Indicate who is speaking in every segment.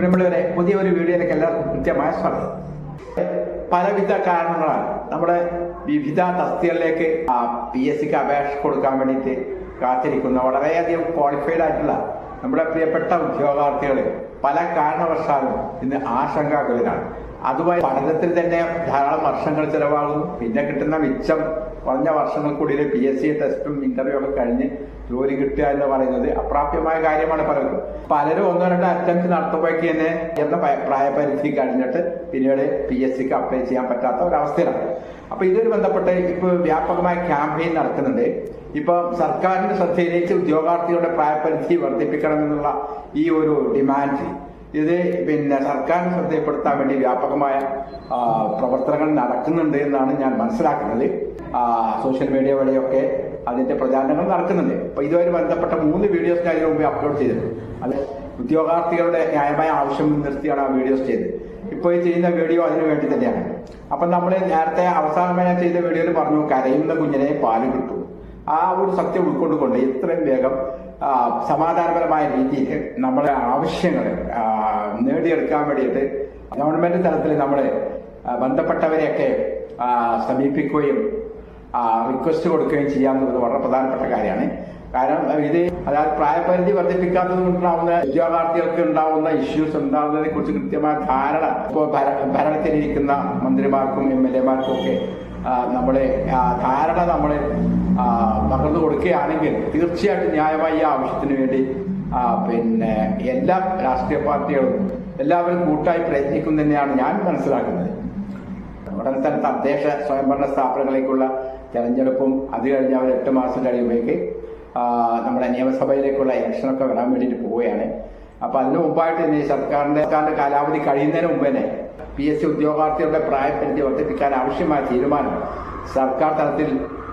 Speaker 1: പ്രിയമുള്ളവരെ പുതിയ ഒരു വീഡിയോയിലേക്ക് എല്ലാവർക്കും കൃത്യമായ സ്വാഗതം പലവിധ കാരണങ്ങളാണ് നമ്മുടെ വിവിധ തസ്തികളിലേക്ക് പി എസ് സിക്ക് അപേക്ഷ കൊടുക്കാൻ വേണ്ടിയിട്ട് കാത്തിരിക്കുന്ന വളരെയധികം ക്വാളിഫൈഡ് ആയിട്ടുള്ള നമ്മുടെ പ്രിയപ്പെട്ട ഉദ്യോഗാർത്ഥികൾ പല കാരണവശാലും ഇന്ന് ആശങ്കാകുലരാണ് അതുമായി പഠനത്തിൽ തന്നെ ധാരാളം വർഷങ്ങൾ ചിലവാകുന്നു പിന്നെ കിട്ടുന്ന മിച്ചം കുറഞ്ഞ വർഷങ്ങൾക്കുള്ളിൽ പി എസ് സി ടെസ്റ്റും ഇന്റർവ്യൂ ഒക്കെ കഴിഞ്ഞ് ജോലി കിട്ടുക എന്ന് പറയുന്നത് അപ്രാപ്യമായ കാര്യമാണ് പലർക്കും പലരും ഒന്നോ രണ്ടോ അറ്റംപ്റ്റ് നടത്തുമ്പോഴേക്ക് തന്നെ എന്ന പ്രായപരിധി കഴിഞ്ഞിട്ട് പിന്നീട് പി എസ് സിക്ക് അപ്ലൈ ചെയ്യാൻ പറ്റാത്ത ഒരവസ്ഥയിലാണ് അപ്പൊ ഇതൊരു ബന്ധപ്പെട്ട് ഇപ്പോൾ വ്യാപകമായ ക്യാമ്പയിൻ നടക്കുന്നുണ്ട് ഇപ്പൊ സർക്കാരിന്റെ ശ്രദ്ധയിലേക്ക് ഉദ്യോഗാർത്ഥികളുടെ പ്രായപരിധി വർദ്ധിപ്പിക്കണം എന്നുള്ള ഈ ഒരു ഡിമാൻഡ് ഇത് പിന്നെ സർക്കാർ ശ്രദ്ധയപ്പെടുത്താൻ വേണ്ടി വ്യാപകമായ പ്രവർത്തനങ്ങൾ നടക്കുന്നുണ്ട് എന്നാണ് ഞാൻ മനസ്സിലാക്കുന്നത് സോഷ്യൽ മീഡിയ വഴിയൊക്കെ അതിന്റെ പ്രചാരണങ്ങൾ നടക്കുന്നുണ്ട് അപ്പൊ ഇതുമായി ബന്ധപ്പെട്ട മൂന്ന് വീഡിയോസ് ഞാൻ ഇതിനു മുമ്പേ അപ്ലോഡ് ചെയ്തിട്ടുണ്ട് അത് ഉദ്യോഗാർത്ഥികളുടെ ന്യായമായ ആവശ്യം മുൻനിർത്തിയാണ് ആ വീഡിയോസ് ചെയ്തത് ഇപ്പൊ ഈ ചെയ്യുന്ന വീഡിയോ അതിനു വേണ്ടി തന്നെയാണ് അപ്പൊ നമ്മൾ നേരത്തെ അവസാനമായി ഞാൻ ചെയ്ത വീഡിയോയിൽ പറഞ്ഞു കരയുന്ന കുഞ്ഞിനെ പാല് കിട്ടും ആ ഒരു സത്യം ഉൾക്കൊണ്ടുകൊണ്ട് ഇത്രയും വേഗം സമാധാനപരമായ രീതിയിൽ നമ്മുടെ ആവശ്യങ്ങൾ നേടിയെടുക്കാൻ വേണ്ടിയിട്ട് ഗവൺമെന്റ് തലത്തിൽ നമ്മൾ ബന്ധപ്പെട്ടവരെയൊക്കെ സമീപിക്കുകയും റിക്വസ്റ്റ് കൊടുക്കുകയും ചെയ്യാമെന്നുള്ളത് വളരെ പ്രധാനപ്പെട്ട കാര്യമാണ് കാരണം ഇത് അതായത് പ്രായപരിധി വർദ്ധിപ്പിക്കാത്തത് കൊണ്ടുണ്ടാവുന്ന ഉദ്യോഗാർത്ഥികൾക്ക് ഉണ്ടാവുന്ന ഇഷ്യൂസ് ഉണ്ടാവുന്നതിനെ കുറിച്ച് കൃത്യമായ ധാരണ ഇപ്പോൾ ഭരണത്തിലിരിക്കുന്ന മന്ത്രിമാർക്കും എം എൽ എമാർക്കും ഒക്കെ നമ്മളെ ധാരണ നമ്മൾ പകർന്നു കൊടുക്കുകയാണെങ്കിൽ തീർച്ചയായിട്ടും ന്യായമായ ആവശ്യത്തിന് വേണ്ടി പിന്നെ എല്ലാ രാഷ്ട്രീയ പാർട്ടികളും എല്ലാവരും കൂട്ടായി പ്രയത്നിക്കും തന്നെയാണ് ഞാൻ മനസ്സിലാക്കുന്നത് ഉടനെ തന്നെ തദ്ദേശ സ്വയംഭരണ സ്ഥാപനങ്ങളിലേക്കുള്ള തെരഞ്ഞെടുപ്പും അത് കഴിഞ്ഞ അവർ എട്ട് മാസം കഴിയുമ്പോഴേക്ക് നമ്മുടെ നിയമസഭയിലേക്കുള്ള ഇലക്ഷനൊക്കെ വരാൻ വേണ്ടിയിട്ട് പോവുകയാണ് അപ്പൊ അതിനു മുമ്പായിട്ട് തന്നെ സർക്കാരിന്റെ സർക്കാരിന്റെ കാലാവധി കഴിയുന്നതിന് മുമ്പ് തന്നെ പി എസ് സി ഉദ്യോഗാർത്ഥികളുടെ പ്രായപരിധി വർദ്ധിപ്പിക്കാൻ ആവശ്യമായ തീരുമാനം സർക്കാർ തലത്തിൽ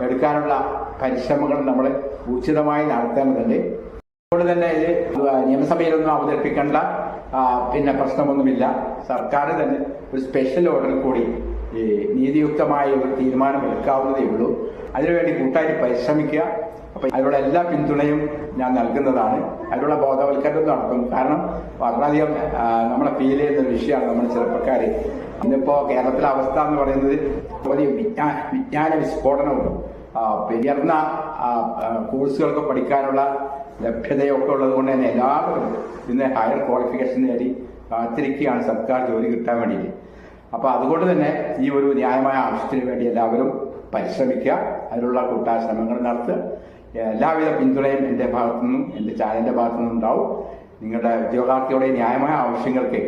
Speaker 1: എടുക്കാനുള്ള പരിശ്രമങ്ങൾ നമ്മൾ ഉചിതമായി നടത്തേണ്ടതുണ്ട് അതുകൊണ്ട് തന്നെ നിയമസഭയിലൊന്നും അവതരിപ്പിക്കേണ്ട പിന്നെ പ്രശ്നമൊന്നുമില്ല സർക്കാർ തന്നെ ഒരു സ്പെഷ്യൽ ഓർഡർ കൂടി ഈ നീതിയുക്തമായ ഒരു തീരുമാനം എടുക്കാവുന്നതേ ഉള്ളൂ അതിനുവേണ്ടി കൂട്ടായിട്ട് പരിശ്രമിക്കുക അപ്പൊ അതിനുള്ള എല്ലാ പിന്തുണയും ഞാൻ നൽകുന്നതാണ് അതിനുള്ള ബോധവൽക്കരണം നടത്തും കാരണം വളരെയധികം നമ്മളെ ഫീൽ ചെയ്യുന്ന ഒരു വിഷയമാണ് നമ്മുടെ ചെറുപ്പക്കാർ ഇന്നിപ്പോ കേരളത്തിലെ അവസ്ഥ എന്ന് പറയുന്നത് ഒരു വിജ്ഞാന വിസ്ഫോടനവും ഉയർന്ന കോഴ്സുകളൊക്കെ പഠിക്കാനുള്ള ലഭ്യതയൊക്കെ ഉള്ളത് കൊണ്ട് തന്നെ എല്ലാവരും ഇന്ന് ഹയർ ക്വാളിഫിക്കേഷൻ നേടി കാത്തിരിക്കുകയാണ് സർക്കാർ ജോലി കിട്ടാൻ വേണ്ടിയിട്ട് അപ്പോൾ അതുകൊണ്ട് തന്നെ ഈ ഒരു ന്യായമായ ആവശ്യത്തിന് വേണ്ടി എല്ലാവരും പരിശ്രമിക്കുക അതിനുള്ള കൂട്ടായ ശ്രമങ്ങൾ നടത്തുക എല്ലാവിധ പിന്തുണയും എൻ്റെ ഭാഗത്തു നിന്നും എൻ്റെ ചാനലിൻ്റെ ഭാഗത്തു നിന്നും ഉണ്ടാവും നിങ്ങളുടെ ഉദ്യോഗാർത്ഥികളുടെ ന്യായമായ ആവശ്യങ്ങൾക്ക്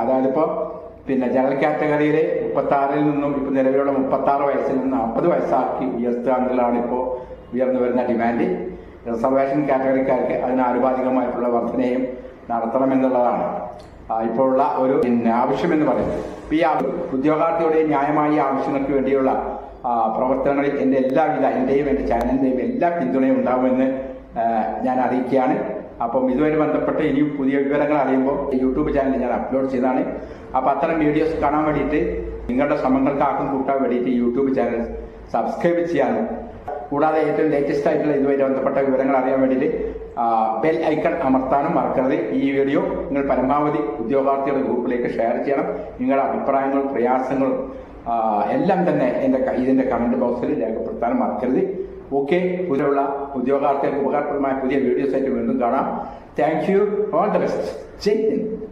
Speaker 1: അതായത് ഇപ്പോൾ പിന്നെ ജനറൽ കാറ്റഗറിയിലെ മുപ്പത്തി ആറിൽ നിന്നും ഇപ്പൊ നിലവിലുള്ള മുപ്പത്തി ആറ് വയസ്സിൽ നിന്ന് നാൽപ്പത് വയസ്സാക്കി ഉയർത്തുക എന്നുള്ളതാണ് ഇപ്പോൾ ഉയർന്നു വരുന്ന ഡിമാൻഡ് റിസർവേഷൻ കാറ്റഗറിക്കാർക്ക് അതിനാനുപാതികമായിട്ടുള്ള ആനുപാതികമായിട്ടുള്ള വർധനയും നടത്തണമെന്നുള്ളതാണ് ഇപ്പോഴുള്ള ഒരു എന്ന് പറയുന്നത് ഈ ഉദ്യോഗാർത്ഥിയുടെ ന്യായമായ ആവശ്യങ്ങൾക്ക് വേണ്ടിയുള്ള പ്രവർത്തനങ്ങളിൽ എൻ്റെ എല്ലാവിധ എൻ്റെയും എൻ്റെ ചാനലിൻ്റെയും എല്ലാ പിന്തുണയും ഉണ്ടാകുമെന്ന് ഞാൻ അറിയിക്കുകയാണ് അപ്പം ഇതുമായിട്ട് ബന്ധപ്പെട്ട് ഇനിയും പുതിയ വിവരങ്ങൾ അറിയുമ്പോൾ യൂട്യൂബ് ചാനൽ ഞാൻ അപ്ലോഡ് ചെയ്താണ് അപ്പോൾ അത്തരം വീഡിയോസ് കാണാൻ വേണ്ടിയിട്ട് നിങ്ങളുടെ ശ്രമങ്ങൾക്ക് ആക്കം കൂട്ടാൻ വേണ്ടിയിട്ട് യൂട്യൂബ് ചാനൽ സബ്സ്ക്രൈബ് ചെയ്യാനും കൂടാതെ ഏറ്റവും ലേറ്റസ്റ്റ് ആയിട്ടുള്ള ഇതുമായിട്ട് ബന്ധപ്പെട്ട വിവരങ്ങൾ അറിയാൻ വേണ്ടിയിട്ട് ബെൽ ഐക്കൺ അമർത്താനും മറക്കരുത് ഈ വീഡിയോ നിങ്ങൾ പരമാവധി ഉദ്യോഗാർത്ഥികളുടെ ഗ്രൂപ്പിലേക്ക് ഷെയർ ചെയ്യണം നിങ്ങളുടെ അഭിപ്രായങ്ങളും പ്രയാസങ്ങളും എല്ലാം തന്നെ എൻ്റെ ഇതിൻ്റെ കമൻറ്റ് ബോക്സിൽ രേഖപ്പെടുത്താനും മറക്കരുത് ഒക്കെ ഇതിലുള്ള ഉദ്യോഗാർത്ഥികൾക്ക് ഉപകാരപ്രദമായ പുതിയ വീഡിയോസ് ആയിട്ട് വീണ്ടും കാണാം thank you all the best Jai